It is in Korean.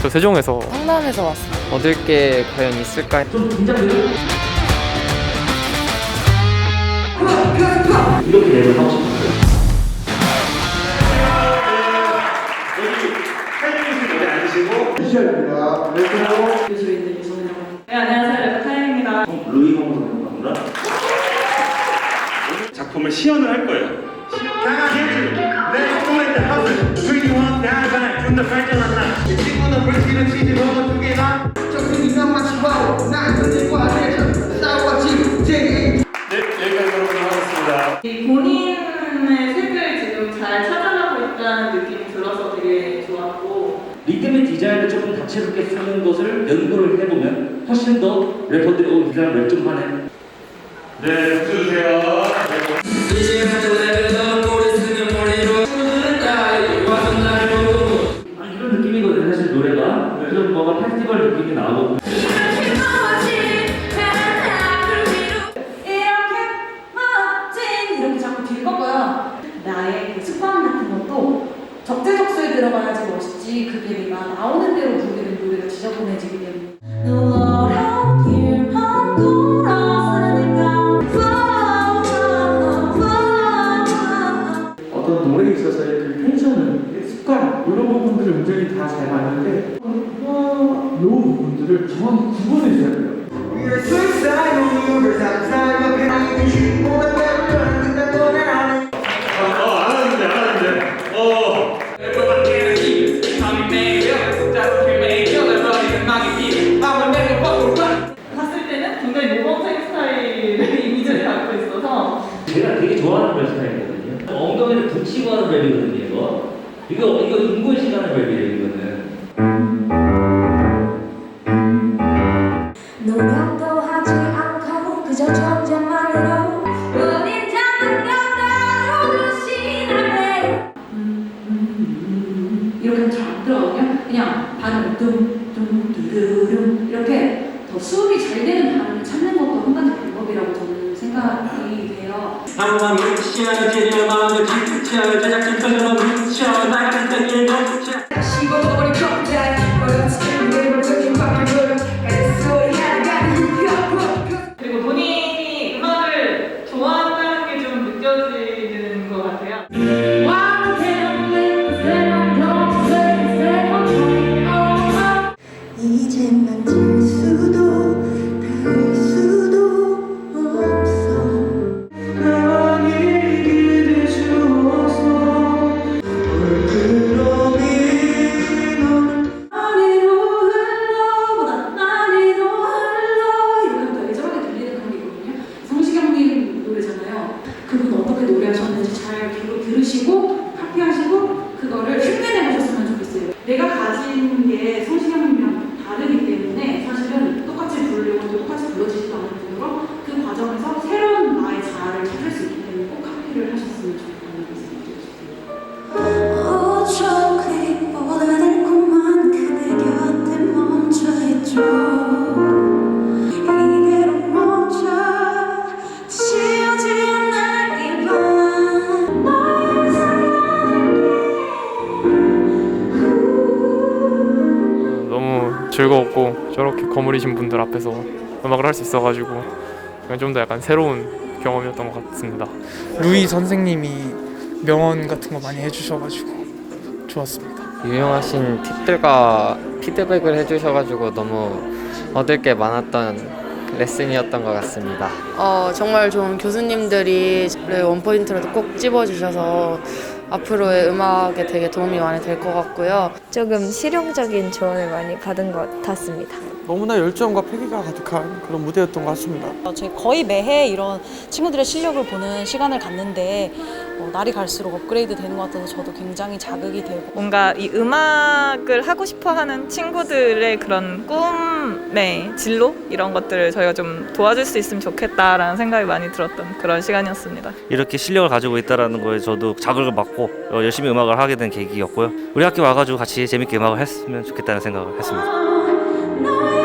저 세종에서 성남에서 왔어요. 얻을 게 과연 있을까? 좀 긴장돼요? 이렇게 내를 하고 싶었어요. 네, 안녕하세요. 네, 여기까지 하겠습니다. 본인의 색을 지금 잘 찾아가고 있다는 느낌이 들어서 되게 좋았고 리듬의 디자인을 조금 다채롭게 쓰는 것을 연구를 해보면 훨씬 더 래퍼들이 어, 이 사람 랩좀 하네. 네, 이렇게. 나의 그 습관 같은 것도 적재적소에 들어가야지 멋있지. 그게 내가 나오는 대로 되면 노래가 지저분해지기 이런 부분들을 운전이 다잘 맞는데 어, 요 부분들을 정확히 구분해줘야 돼요. 어, 하는데. 어. 봤을 때는 굉장히 모범생 스타일의 이미지를 갖고 있어서 제가 되게 좋아하는 랩 스타일이거든요. 엉덩이를 붙이고 하는 랩이거든요, 이거. 이거, 이거 인고식 하는 랩이에요, 이거는. 노력도 하지 않고 그저 존재만으로 우린 잠깐도 대신하네 이렇게 잘안 들어가거든요? 그냥 발음을 뚱뚱뚜루룸 이렇게 더 수업이 잘 되는 발음을 찾는 것도 한 가지 방법이라고 저는 생각이 돼요. 하루만 무시하는 제리의 마음을 지쳐 제작진 표정을 Joe, 들으시고 카피하시고 그거를 흉내내보셨으면 좋겠어요. 내가 즐거웠고 저렇게 거물이신 분들 앞에서 음악을 할 수 있어가지고 좀 더 약간 새로운 경험이었던 것 같습니다. 루이 선생님이 명언 같은 거 많이 해주셔가지고 좋았습니다. 유용하신 팁들과 피드백을 해주셔가지고 너무 얻을 게 많았던 레슨이었던 것 같습니다. 어, 정말 좋은 교수님들이 원포인트로 꼭 집어주셔서 앞으로의 음악에 되게 도움이 많이 될 것 같고요. 조금 실용적인 조언을 많이 받은 것 같습니다. 너무나 열정과 패기가 가득한 그런 무대였던 것 같습니다. 저희 거의 매해 이런 친구들의 실력을 보는 시간을 갖는데 어, 날이 갈수록 업그레이드 되는 것 같아서 저도 굉장히 자극이 되고 뭔가 이 음악을 하고 싶어 하는 친구들의 그런 꿈의 진로 이런 것들을 저희가 좀 도와줄 수 있으면 좋겠다라는 생각이 많이 들었던 그런 시간이었습니다. 이렇게 실력을 가지고 있다라는 거에 저도 자극을 받고 어, 열심히 음악을 하게 된 계기였고요. 우리 학교 와가지고 같이 재밌게 음악을 했으면 좋겠다는 생각을 했습니다.